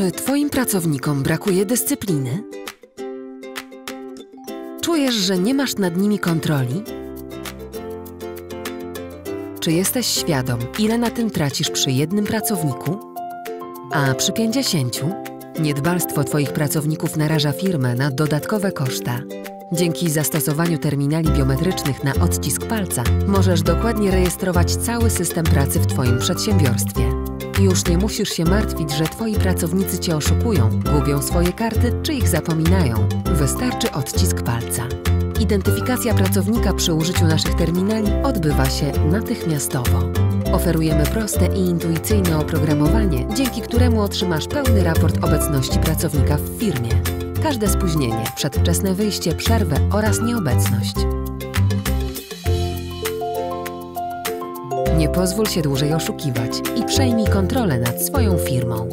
Czy Twoim pracownikom brakuje dyscypliny? Czujesz, że nie masz nad nimi kontroli? Czy jesteś świadom, ile na tym tracisz przy jednym pracowniku? A przy pięćdziesięciu? Niedbalstwo Twoich pracowników naraża firmę na dodatkowe koszta. Dzięki zastosowaniu terminali biometrycznych na odcisk palca możesz dokładnie rejestrować cały system pracy w Twoim przedsiębiorstwie. Już nie musisz się martwić, że Twoi pracownicy Cię oszukują, gubią swoje karty czy ich zapominają. Wystarczy odcisk palca. Identyfikacja pracownika przy użyciu naszych terminali odbywa się natychmiastowo. Oferujemy proste i intuicyjne oprogramowanie, dzięki któremu otrzymasz pełny raport obecności pracownika w firmie. Każde spóźnienie, przedwczesne wyjście, przerwę oraz nieobecność. Nie pozwól się dłużej oszukiwać i przejmij kontrolę nad swoją firmą.